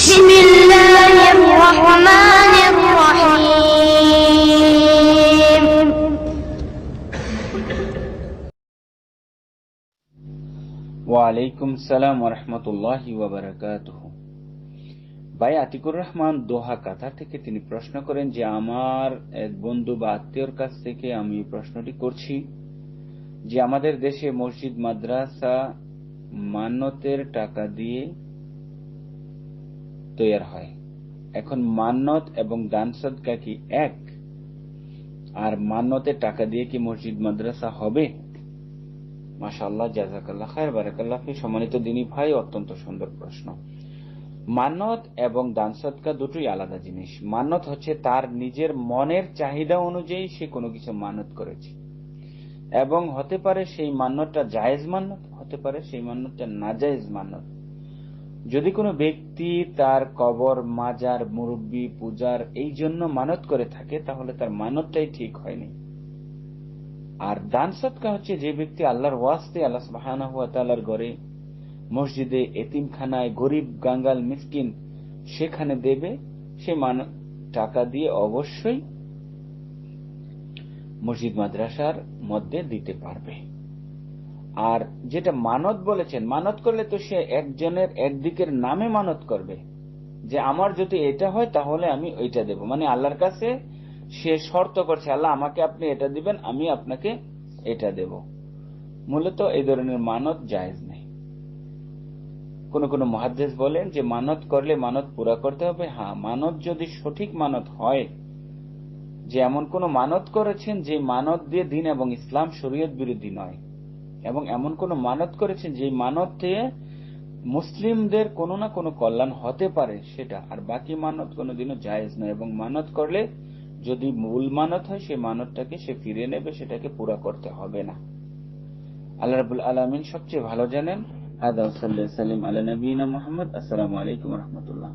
بسم الله الرحمن الرحيم ওয়ালাইকুম সালাম রহমতুল্লাহ ভাই আতিকুর রহমান, দোহা কাতার থেকে তিনি প্রশ্ন করেন যে, আমার এক বন্ধু বা আত্মীয়র কাছ থেকে আমি প্রশ্নটি করছি যে, আমাদের দেশে মসজিদ, মাদ্রাসা মান্যতের টাকা দিয়ে তৈরি হয়। এখন মান্যত এবং দান সদকা কি এক? আর মান্যতের টাকা দিয়ে কি মসজিদ, মাদ্রাসা হবে? মাশাল্লাহ জাজাকাল্লাহ খায়ের বারাকাল্লাহ সম্মানিত দিনী ভাই, অত্যন্ত সুন্দর প্রশ্ন। মান্যত এবং দান সৎকা দুটোই আলাদা জিনিস। মান্যত হচ্ছে তার নিজের মনের চাহিদা অনুযায়ী সে কোনো কিছু মানত করেছে। এবং হতে পারে সেই মান্যতটা জায়েজ মান্যত হতে পারে সেই মান্যতটা নাজায়েজ মান্যত যদি কোনো ব্যক্তি তার কবর, মাজার, মুরব্বী, পূজার এই জন্য মানত করে থাকে, তাহলে তার মানতটাই ঠিক হয়নি। আর দান সৎকা হচ্ছে যে ব্যক্তি আল্লাহর ওয়াস্তে, আল্লাহ সুবাহর ঘরে মসজিদে, এতিমখানায়, গরিব, গাঙ্গাল, মিসকিন সেখানে দেবে, সে মান, টাকা দিয়ে অবশ্যই মসজিদ, মাদ্রাসার মধ্যে দিতে পারবে। আর যেটা মানত বলেছেন, মানত করলে তো সে একজনের একদিকের নামে মানত করবে। যে আমার যদি এটা হয়, তাহলে আমি ওইটা দেব। মানে আল্লাহর কাছে সে শর্ত করছে, আল্লাহ আমাকে আপনি এটা দিবেন, আমি আপনাকে এটা দেব। মূলত এই ধরনের মানত জায়েজ নেই। কোন কোন মহাদেশ বলেন যে মানত করলে মানত পুরা করতে হবে। হ্যাঁ মানত যদি সঠিক মানত হয়, যে এমন কোন মানত করেছেন যে মানত দিয়ে দিন এবং ইসলাম শরীয়ত বিরোধী নয়। এবং এমন কোন মানত করেছেন যে মানত মুসলিমদের কোনো না কোনো কল্যাণ হতে পারে সেটা। আর বাকি মানত কোনোদিনও জায়েজ নয়। এবং মানত করলে যদি মূল মানত হয়, সেই মানতটাকে সে ফিরে নেবে, সেটাকে পুরা করতে হবে না। আল্লাহ রাবুল আলমিন সবচেয়ে ভালো জানেন? সাল্লাহ সাল্লিম আলা নবীনা মোহাম্মদ। আসসালামু আলাইকুম রহমতুল্লাহ।